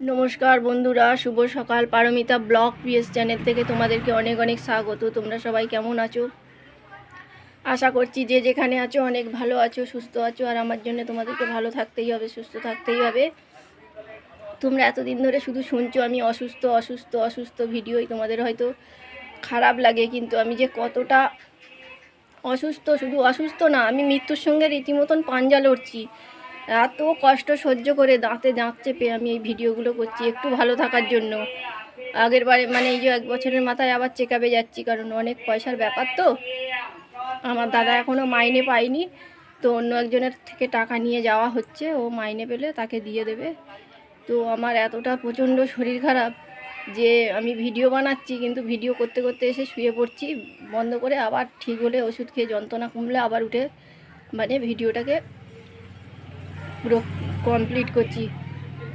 নমস্কার বন্ধুরা, শুভ সকাল। পারমিতা ব্লগ পিএস চ্যানেল থেকে তোমাদেরকে অনেক অনেক স্বাগত। তোমরা সবাই কেমন আছো? আশা করছি যে যেখানে আছো অনেক ভালো আছো, সুস্থ আছো, আর আমার জন্য তোমাদেরকে ভালো থাকতেই হবে, সুস্থ থাকতেই হবে। তোমরা এতদিন ধরে শুধু শুনছো আমি অসুস্থ অসুস্থ অসুস্থ ভিডিওই। তোমাদের হয়তো খারাপ লাগে, কিন্তু আমি যে কতটা অসুস্থ, শুধু অসুস্থ না, আমি মৃত্যুর সঙ্গে রীতিমতন পাঞ্জা লড়ছি। এত কষ্ট সহ্য করে দাঁতে দাঁত চেপে আমি এই ভিডিওগুলো করছি, একটু ভালো থাকার জন্য। আগের বারে মানে এই যে এক বছরের মাথায় আবার চেক আপে যাচ্ছি, কারণ অনেক পয়সার ব্যাপার তো। আমার দাদা এখনও মাইনে পায়নি, তো অন্য একজনের থেকে টাকা নিয়ে যাওয়া হচ্ছে, ও মাইনে পেলে তাকে দিয়ে দেবে। তো আমার এতটা প্রচণ্ড শরীর খারাপ যে আমি ভিডিও বানাচ্ছি, কিন্তু ভিডিও করতে করতে এসে শুয়ে পড়ছি, বন্ধ করে আবার ঠিক হলে ওষুধ খেয়ে যন্ত্রণা কমলে আবার উঠে মানে ভিডিওটাকে পুরো কমপ্লিট করছি।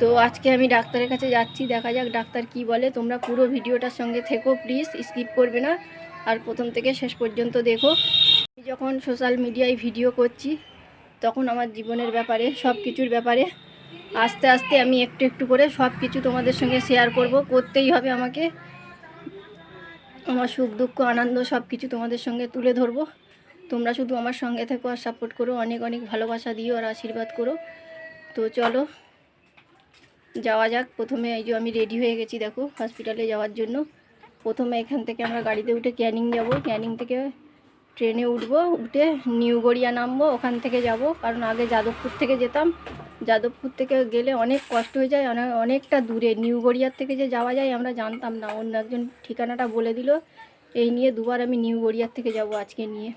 তো আজকে আমি ডাক্তারের কাছে যাচ্ছি, দেখা যাক ডাক্তার কি বলে। তোমরা পুরো ভিডিওটার সঙ্গে থেকো প্লিজ স্কিপ করবে না। আর প্রথম থেকে শেষ পর্যন্ত দেখো। আমি যখন সোশ্যাল মিডিয়ায় ভিডিও করছি, তখন আমার জীবনের ব্যাপারে সব কিছুর ব্যাপারে আস্তে আস্তে আমি একটু একটু করে সব কিছু তোমাদের সঙ্গে শেয়ার করব। করতেই হবে আমাকে। আমার সুখ, দুঃখ, আনন্দ সব কিছু তোমাদের সঙ্গে তুলে ধরবো। তোমরা শুধু আমার সঙ্গে থেকো আর সাপোর্ট করো। অনেক অনেক ভালোবাসা দিও আর আশীর্বাদ করো। তো চলো, যাওয়া যাক। প্রথমে এই যে আমি রেডি হয়ে গেছি, দেখো হসপিটালে যাওয়ার জন্য। প্রথমে এখান থেকে আমরা গাড়িতে উঠে ক্যানিং যাব। ক্যানিং থেকে ট্রেনে উঠবো, উঠে নিউ গড়িয়া নামবো। ওখান থেকে যাব, কারণ আগে যাদবপুর থেকে যেতাম। যাদবপুর থেকে গেলে অনেক কষ্ট হয়ে যায় অনেক অনেকটা দূরে। নিউ গড়িয়ার থেকে যে যাওয়া যায়, আমরা জানতাম না। অন্য একজন ঠিকানাটা বলে দিল। এই নিয়ে দুবার আমি নিউ গড়িয়ার থেকে যাব আজকে নিয়ে।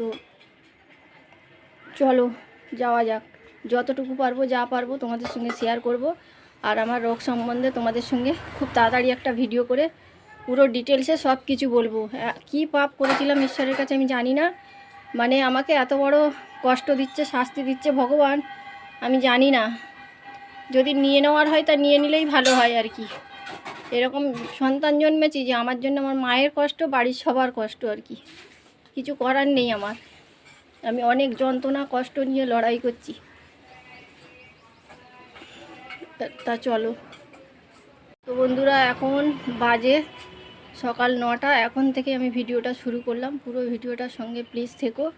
তো চলো, যাওয়া যাক। যতটুকু পারব, যা পারব তোমাদের সঙ্গে শেয়ার করব। আর আমার রোগ সম্বন্ধে তোমাদের সঙ্গে খুব তাড়াতাড়ি একটা ভিডিও করে পুরো ডিটেলসে সব কিছু বলব। কী পাপ করেছিলাম ঈশ্বরের কাছে আমি জানি না। মানে আমাকে এত বড় কষ্ট দিচ্ছে, শাস্তি দিচ্ছে ভগবান, আমি জানি না। যদি নিয়ে নেওয়ার হয় তা নিয়ে নিলেই ভালো হয় আর কি। এরকম সন্তান জন্মেছি যে আমার জন্য আমার মায়ের কষ্ট, বাড়ির সবার কষ্ট আর কি। কিছু করার নেই আমার। আমি অনেক যন্ত্রণা, কষ্ট নিয়ে লড়াই করছি। তা- চলো। তো বন্ধুরা, এখন বাজে সকাল নটা। এখন থেকে আমি ভিডিওটা শুরু করলাম। পুরো ভিডিওটার সঙ্গে প্লিজ থেকো।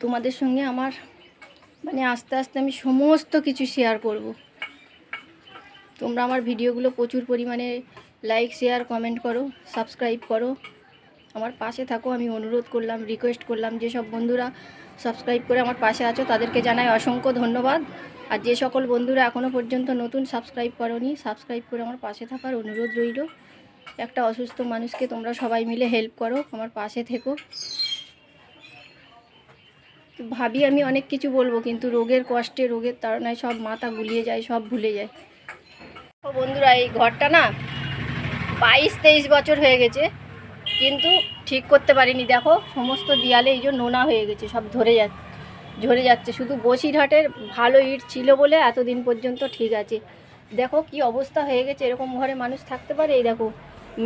তোমাদের সঙ্গে আমার মানে আস্তে আস্তে আমি সমস্ত কিছু শেয়ার করব। তোমরা আমার ভিডিওগুলো প্রচুর পরিমাণে লাইক শেয়ার কমেন্ট করো সাবস্ক্রাইব করো। আমার পাশে থাকো, আমি অনুরোধ করলাম রিকোয়েস্ট করলাম যেসব বন্ধুরা সাবস্ক্রাইব করে আমার পাশে আছো, তাদেরকে জানাই অসংখ্য ধন্যবাদ। আর যে সকল বন্ধুরা এখনও পর্যন্ত নতুন সাবস্ক্রাইব করনি সাবস্ক্রাইব করে আমার পাশে থাকার অনুরোধ রইল। একটা অসুস্থ মানুষকে তোমরা সবাই মিলে হেল্প করো, আমার পাশে থেকো। ভাবি, আমি অনেক কিছু বলব, কিন্তু রোগের কষ্টে, রোগের তাড়নায় সব মাথা গুলিয়ে যায়, সব ভুলে যায়। বন্ধুরা, এই ঘরটা না বাইশ তেইশ বছর হয়ে গেছে। কিন্তু ঠিক করতে পারিনি। দেখো, সমস্ত দেয়ালে এই যে নোনা হয়ে গেছে, সব ধরে যাচ্ছে, ঝরে যাচ্ছে। শুধু বসিরহাটের ভালো ইট ছিল বলে এতদিন পর্যন্ত ঠিক আছে। দেখো কি অবস্থা হয়ে গেছে, এরকম ঘরে মানুষ থাকতে পারে? এই দেখো,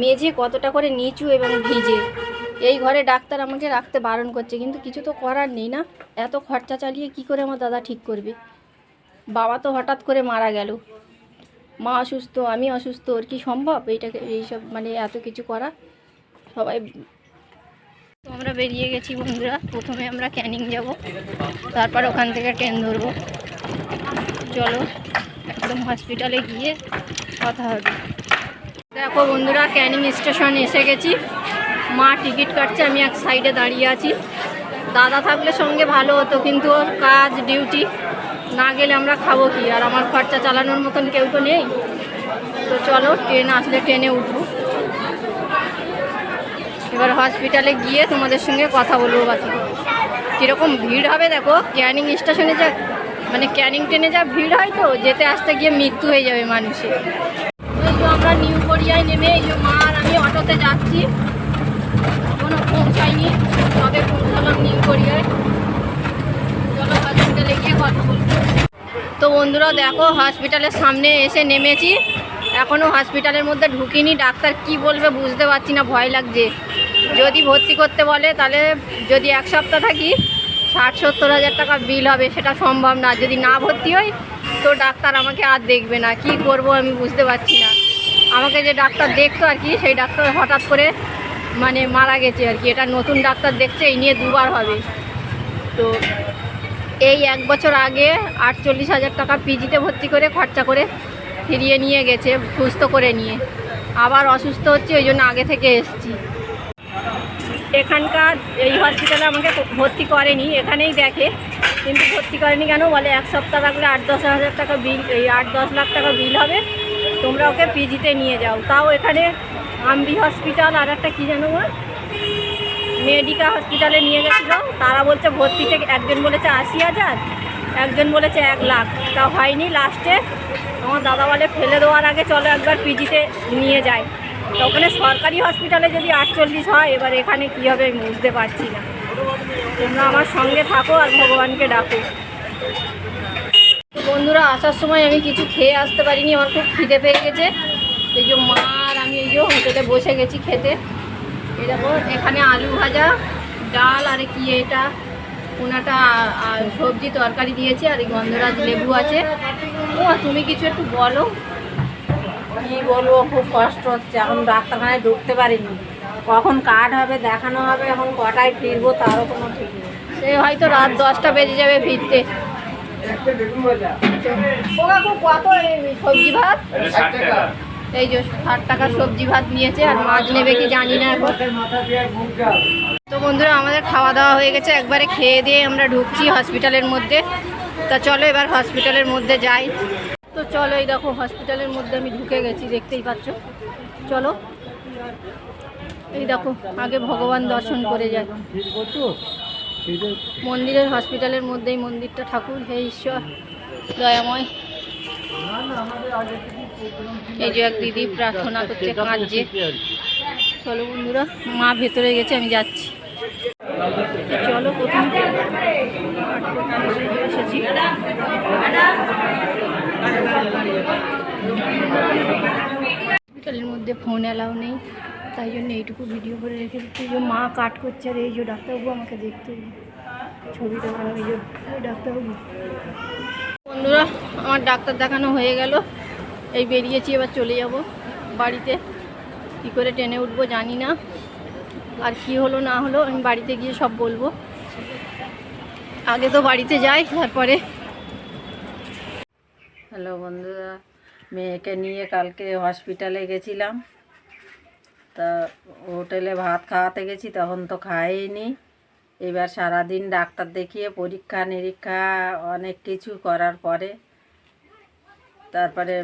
মেঝে কতটা করে নিচু এবং ভিজে। এই ঘরে ডাক্তার আমাকে রাখতে বারণ করছে, কিন্তু কিছু তো করার নেই না। এত খরচা চালিয়ে কি করে আমার দাদা ঠিক করবে? বাবা তো হঠাৎ করে মারা গেল। মা অসুস্থ, আমি অসুস্থ, ওর কি সম্ভব? এইটাকে, এইসব মানে এত কিছু করা? সবাই তো আমরা বেরিয়ে গেছি বন্ধুরা। প্রথমে আমরা ক্যানিং যাব। তারপর ওখান থেকে ট্রেন ধরবো। চলো, একদম হসপিটালে গিয়ে কথা হবে। দেখো বন্ধুরা, ক্যানিং স্টেশন এসে গেছি। মা টিকিট কাটছে, আমি এক সাইডে দাঁড়িয়ে আছি। দাদা থাকলে সঙ্গে ভালো হতো, কিন্তু ওর কাজ ডিউটি না গেলে আমরা খাব কি? আর আমার খরচা চালানোর মতন কেউ তো নেই। তো চলো, ট্রেন আসলে ট্রেনে উঠবো। এবার হসপিটালে গিয়ে তোমাদের সঙ্গে কথা বলব বাকি। কীরকম ভিড় হবে দেখো ক্যানিং স্টেশনে যা মানে ক্যানিং ট্রেনে যা ভিড় হয় তো, যেতে আসতে গিয়ে মৃত্যু হয়ে যাবে মানুষের। যে আমরা নিউ কোরিয়ায় নেমে, এই যে মা আর আমি অটোতে যাচ্ছি। কোনো পৌঁছাইনি তবে পৌঁছালাম নিউ কোরিয়ায় চলো হসপিটালে গিয়ে কথা বলব। তো বন্ধুরা দেখো হসপিটালের সামনে এসে নেমেছি। এখনও হসপিটালের মধ্যে ঢুকিনি, ডাক্তার কি বলবে বুঝতে পারছি না, ভয় লাগছে। যদি ভর্তি করতে বলে, তাহলে যদি এক সপ্তাহ থাকি, ষাট, সত্তর হাজার টাকা বিল হবে, সেটা সম্ভব না। যদি না ভর্তি হই, তো ডাক্তার আমাকে আর দেখবে না। কি করব আমি বুঝতে পারছি না। আমাকে যে ডাক্তার দেখতো আর কি, সেই ডাক্তার হঠাৎ করে মানে মারা গেছে আর কি। এটা নতুন ডাক্তার দেখছে, এই নিয়ে দুবার হবে। তো এই এক বছর আগে আটচল্লিশ হাজার টাকা পিজিতে ভর্তি করে খরচা করে ফিরিয়ে নিয়ে গেছে, সুস্থ করে নিয়ে। আবার অসুস্থ হচ্ছে, ওই জন্য আগে থেকে এসছি। এখানকার এই হসপিটালে আমাকে ভর্তি করেনি, এখানেই দেখে। কিন্তু ভর্তি করেনি কেন? বলে, এক সপ্তাহ থাকলে আট দশ হাজার টাকা বিল এই আট দশ লাখ টাকা বিল হবে। তোমরা ওকে পিজিতে নিয়ে যাও। তাও এখানে আম্বি হসপিটাল আর একটা কী জানো বল? মেডিকা হসপিটালে নিয়ে গেছিল। তারা বলছে ভর্তিতে একজন বলেছে আশি হাজার, একজন বলেছে এক লাখ। তা হয়নি লাস্টে আমার দাদা বলে ফেলে দেওয়ার আগে চলো একবার পিজিতে নিয়ে যায় তো ওখানে সরকারি হসপিটালে যদি আটচল্লিশ হয়, এবার এখানে কী হবে আমি বুঝতে পারছি না। তোমরা আমার সঙ্গে থাকো আর ভগবানকে ডাকো। বন্ধুরা, আসার সময় আমি কিছু খেয়ে আসতে পারিনি, আমার খুব খিদে পেয়ে গেছে। এই যে মা আর আমি এই যে হোটেলে বসে গেছি খেতে। দেখো, এখানে আলু ভাজা, ডাল, আর কি এটা? কোনাটা সবজি তরকারি দিয়েছে, আর এই গন্ধরাজ লেবু আছে। ও তুমি কিছু একটু বলো। কি বলব খুব কষ্ট হচ্ছে। এখন ডাক্তারখানায় ঢুকতে পারিনি। কখন কার্ড হবে দেখানো হবে এখন কটায় ফিরবো তারও কোনো ঠিক নেই। সে হয়তো রাত দশটা বেজে যাবে ফিরতে। কত সবজি ভাত? এই যে ষাট টাকার সবজি ভাত নিয়েছে আর মাছ নেবে কি জানি না এখন। তো বন্ধুরা আমাদের খাওয়া দাওয়া হয়ে গেছে। একবারে খেয়ে দিয়ে আমরা ঢুকছি হসপিটালের মধ্যে। তা চলো এবার হসপিটালের মধ্যে যাই। তো চলো এই দেখো হসপিটালের মধ্যে আমি ঢুকে গেছি, দেখতেই পাচ্ছ। চলো। এই দেখো, আগে ভগবান দর্শন করে যাই মন্দিরের হসপিটালের মধ্যেই মন্দিরটা ঠাকুর, হে ঈশ্বর, দয়াময়। এই যে এক দিদি প্রার্থনা করছে কাঁদছে। চলো বন্ধুরা, মা ভেতরে গেছে, আমি যাচ্ছি। চলো প্রথম। এসেছি। হসপিটালের মধ্যে ফোন অ্যালাউ নেই, তাই জন্য এইটুকু ভিডিও করে রেখে দিচ্ছি। যে মা কাট করছে আর এই যে ডাক্তারবাবু আমাকে দেখতে এলো। ছবি দেখানো এই যে ডাক্তারবাবু। বন্ধুরা, আমার ডাক্তার দেখানো হয়ে গেল। এই বেরিয়েছি, এবার চলে যাব বাড়িতে। কী করে ট্রেনে উঠবো জানি না। আর কি হলো, না হলো, আমি বাড়িতে গিয়ে সব বলব। আগে তো বাড়িতে যাই, তারপরে হ্যালো বন্ধুরা, মেয়েকে নিয়ে কালকে হসপিটালে গেছিলাম। তা হোটেলে ভাত খাওয়াতে গেছি, তখন তো খাইনি। এবার সারাদিন ডাক্তার দেখিয়ে পরীক্ষা, নিরীক্ষা, অনেক কিছু করার পরে তারপরে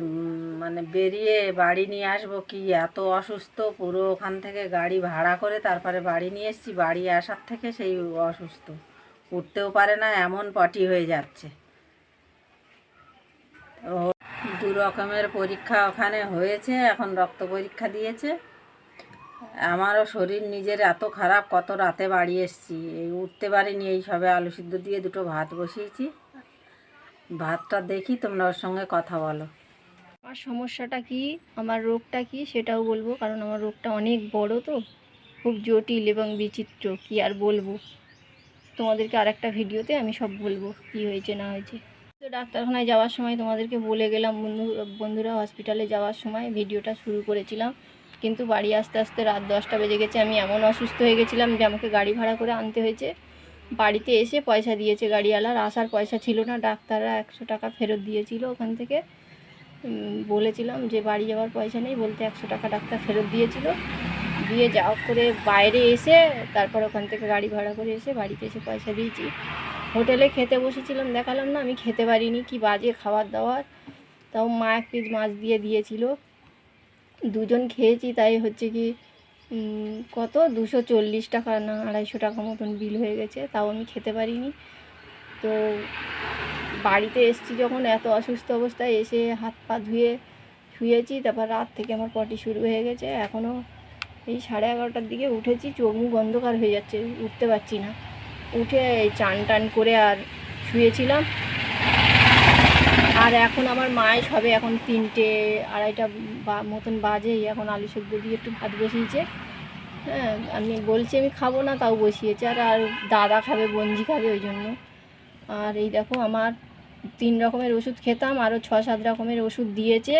মানে বেরিয়ে বাড়ি নিয়ে আসব। কি এত অসুস্থ, পুরো ওখান থেকে গাড়ি ভাড়া করে তারপরে বাড়ি নিয়ে এসেছি। বাড়ি আসার থেকে সেই অসুস্থ। উঠতেও পারে না, এমন পটি হয়ে যাচ্ছে। দু রকমের পরীক্ষা ওখানে হয়েছে, এখন রক্ত পরীক্ষা দিয়েছে। আমারও শরীর নিজের এত খারাপ, কত রাতে বাড়ি এসেছি। এই উঠতে পারিনি, এই সবে আলু সিদ্ধ দিয়ে দুটো ভাত বসিয়েছি। ভাতটা দেখি, তোমরা ওর সঙ্গে কথা বলো। আমার সমস্যাটা কি, আমার রোগটা কি, সেটাও বলব, কারণ আমার রোগটা অনেক বড় তো। খুব জটিল এবং বিচিত্র, কি আর বলব। তোমাদেরকে আরেকটা ভিডিওতে আমি সব বলব, কি হয়েছে, না হয়েছে। ডাক্তারখানায় যাওয়ার সময় তোমাদেরকে বলে গেলাম, বন্ধু, বন্ধুরা হসপিটালে যাওয়ার সময় ভিডিওটা শুরু করেছিলাম। কিন্তু বাড়ি আসতে আসতে রাত দশটা বেজে গেছে, আমি এমন অসুস্থ হয়ে গেছিলাম যে আমাকে গাড়ি ভাড়া করে আনতে হয়েছে। বাড়িতে এসে পয়সা দিয়েছে গাড়িওয়ালার, আসার পয়সা ছিল না, ডাক্তাররা একশো টাকা ফেরত দিয়েছিল ওখান থেকে। বলেছিলাম যে বাড়ি যাওয়ার পয়সা নেই, বলতে একশো টাকা ডাক্তার ফেরত দিয়েছিল। দিয়ে যাওয়া করে বাইরে এসে, তারপর ওখান থেকে গাড়ি ভাড়া করে এসে বাড়িতে এসে পয়সা দিয়েছি। হোটেলে খেতে বসেছিলাম, দেখালাম না, আমি খেতে পারিনি, কি বাজে খাবার দাবার। তাও মা এক পিস মাছ দিয়ে দিয়েছিল। দুজন খেয়েছি, তাই হচ্ছে কি কত? দুশো চল্লিশ টাকা না আড়াইশো টাকা মতন বিল হয়ে গেছে, তাও আমি খেতে পারিনি। তো বাড়িতে এসছি যখন, এত অসুস্থ অবস্থায় এসে হাত পা ধুয়ে শুয়েছি, তারপর রাত থেকে আমার পটি শুরু হয়ে গেছে এখনও এই সাড়ে এগারোটার দিকে উঠেছি, চোখ মুখ অন্ধকার হয়ে যাচ্ছে, উঠতে পারছি না। উঠে চান টান করে আর শুয়েছিলাম। আর এখন আমার মায়ের সবে এখন তিনটে আড়াইটা বা মতন বাজেই, এখন আলু সেদ্ধ দিয়ে একটু ভাত বসিয়েছে। হ্যাঁ আমি বলছি আমি খাব না, তাও বসিয়েছে। আর আর দাদা খাবে বঞ্জি খাবে ওই জন্য। আর এই দেখো আমার তিন রকমের ওষুধ খেতাম, আরও ছ সাত রকমের ওষুধ দিয়েছে।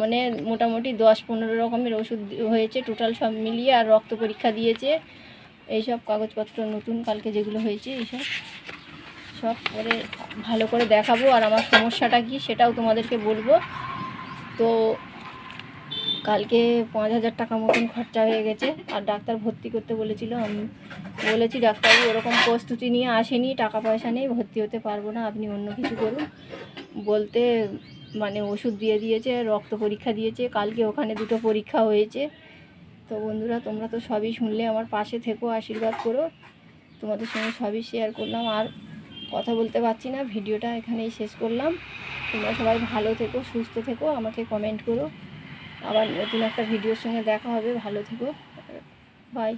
মানে মোটামুটি দশ পনেরো রকমের ওষুধ হয়েছে, টোটাল সব মিলিয়ে আর রক্ত পরীক্ষা দিয়েছে। এইসব কাগজপত্র নতুন কালকে যেগুলো হয়েছে, এইসব। সব করে ভালো করে দেখাবো আর আমার সমস্যাটা কি সেটাও তোমাদেরকে বলব। তো কালকে পাঁচ হাজার টাকা মতন খরচা হয়ে গেছে আর ডাক্তার ভর্তি করতে বলেছিল। আমি বলেছি, ডাক্তারবাবু, ওরকম প্রস্তুতি নিয়ে আসেনি, টাকা পয়সা নেই, ভর্তি হতে পারব না, আপনি অন্য কিছু করুন। বলতে মানে ওষুধ দিয়ে দিয়েছে, রক্ত পরীক্ষা দিয়েছে, কালকে ওখানে দুটো পরীক্ষা হয়েছে। তো বন্ধুরা, তোমরা তো সবই শুনলে, আমার পাশে থেকো, আশীর্বাদ করো। তোমাদের সঙ্গে সবই শেয়ার করলাম। আর কথা বলতে পারছি না, ভিডিওটা এখানেই শেষ করলাম। তোমরা সবাই ভালো থেকো, সুস্থ থেকো, আমাকে কমেন্ট করো। আবার নতুন একটা ভিডিওর সঙ্গে দেখা হবে, ভালো থেকো। বাই